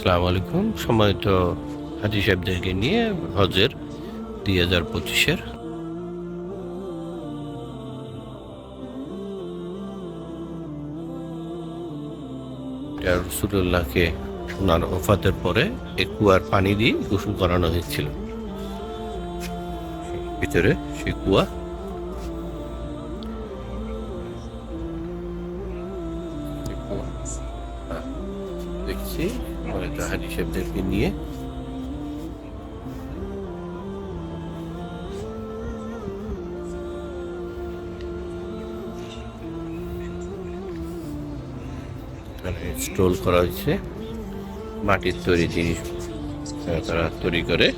আসসালামু আলাইকুম। সম্মানিত হাজি সাহেবদেরকে নিয়ে হজের দুই হাজার পঁচিশের রসুল্লাহকে ওনার ওফাতের পরে এক কুয়ার পানি দিয়ে গোসল করানো হয়েছিল। ভিতরে সেই কুয়া। দেখছি। হাজি সাহেবদেরকে নিয়ে। স্টল করা হয়েছে। মাটির তৈরি জিনিস তারা তৈরি করে।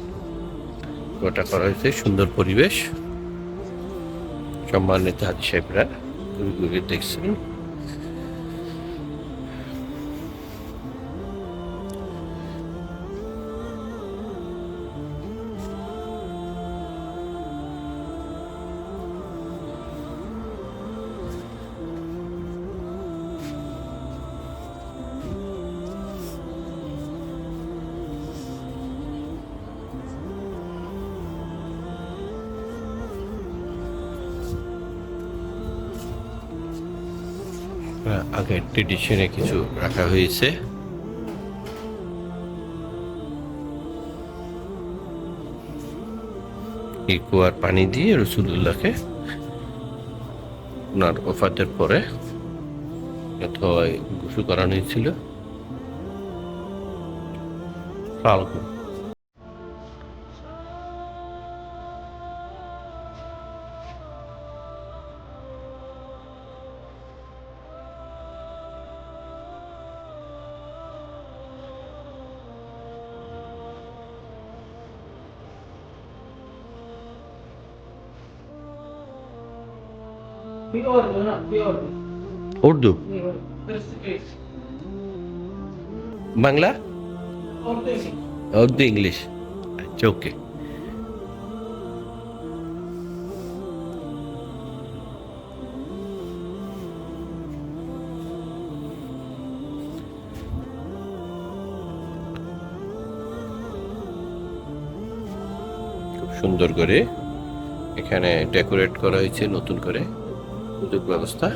ওটা করা হয়েছে সুন্দর পরিবেশ। সম্মানিত হাজি সাহেবরা, দেখছেন? আগের ট্রেডিশনে কিছু রাখা হয়েছে। কুয়ার পানি দিয়ে রসুল্লাহকে ওনার ওফাতের পরে অথবা গোসল করানো হয়েছিল। ফাল্গুন উর্দু বাংলা. উর্দু ইংলিশ আচ্ছা ওকে খুব সুন্দর করে এখানে ডেকোরেট করা হয়েছে নতুন করে। সুযোগ ব্যবস্থা।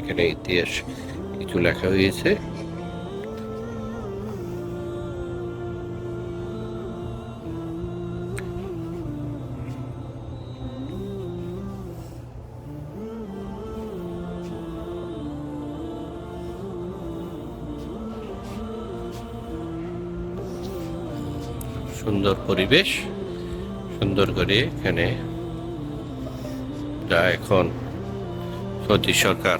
এখানে ইতিহাস কিছু লেখা হয়েছে। সুন্দর পরিবেশ, সুন্দর করে এখানে যা এখন সতী সরকার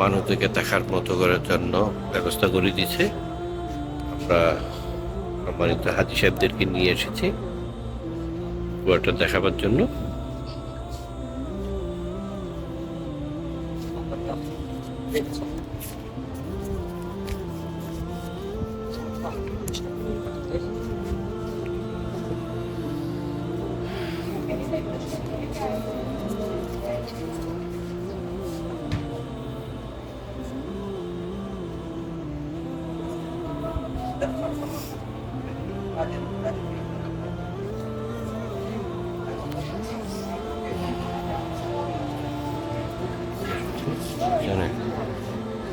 মানুষদেরকে দেখার মতো করার জন্য ব্যবস্থা করে দিয়েছে। আমরা সম্মানিত হাজি সাহেবদেরকে নিয়ে এসেছি কুয়াটা দেখাবার জন্য। এখানে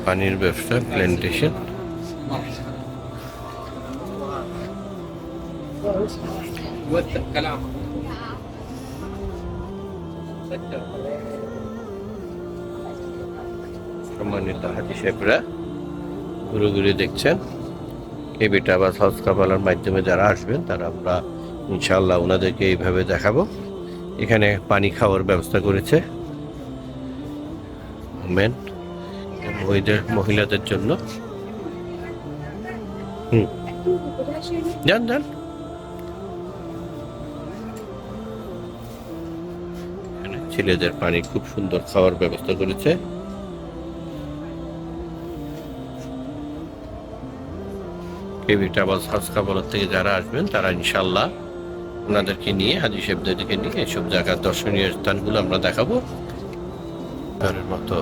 পানির ব্যবসা প্ল্যান্টেশন وثق كلامك সম্মানিত হাজি সাহেবরা ঘুরে ঘুরে দেখছেন। এই বেটা বা হজ মাধ্যমে যারা আসবেন, তারা আমরা ইনশাল্লাহ ওনাদেরকে এইভাবে দেখাবো। এখানে পানি খাওয়ার ব্যবস্থা করেছে। মেন মহিলাদের মহিলাদের জন্য। হুম। যান যান। ছেলেদের পানি খুব সুন্দর খাওয়ার ব্যবস্থা করেছে। হাজকাবলার থেকে যারা আসবেন, তারা ইনশাল্লাহ ওনাদেরকে নিয়ে হাজি সাহেবদেরকে নিয়ে এসব জায়গার দর্শনীয় স্থানগুলো আমরা দেখাবো। মতো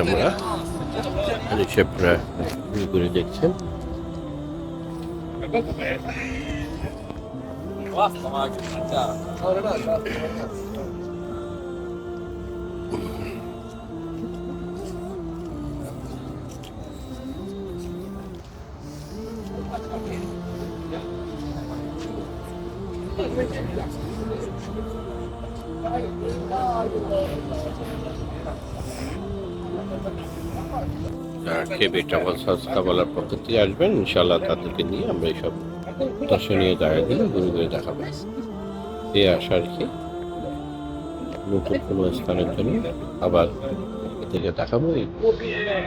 আমরা ঋষভরা ঘুরে ঘুরে দেখছেন যারা কেবে ট্রাভেল সংস্থা বলার পক্ষ থেকে আসবেন ইনশাল্লাহ তাদেরকে নিয়ে আমরা এইসব দর্শনীয় জায়গাগুলো ঘুরে ঘুরে দেখাবো। এই আশা আর কি নতুন কোনো স্থানের জন্য আবার থেকে দেখাবো।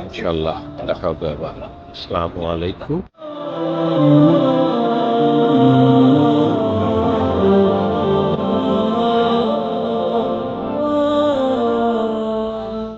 ইনশাল্লাহ দেখা হবে আবার। আসসালামু আলাইকুম।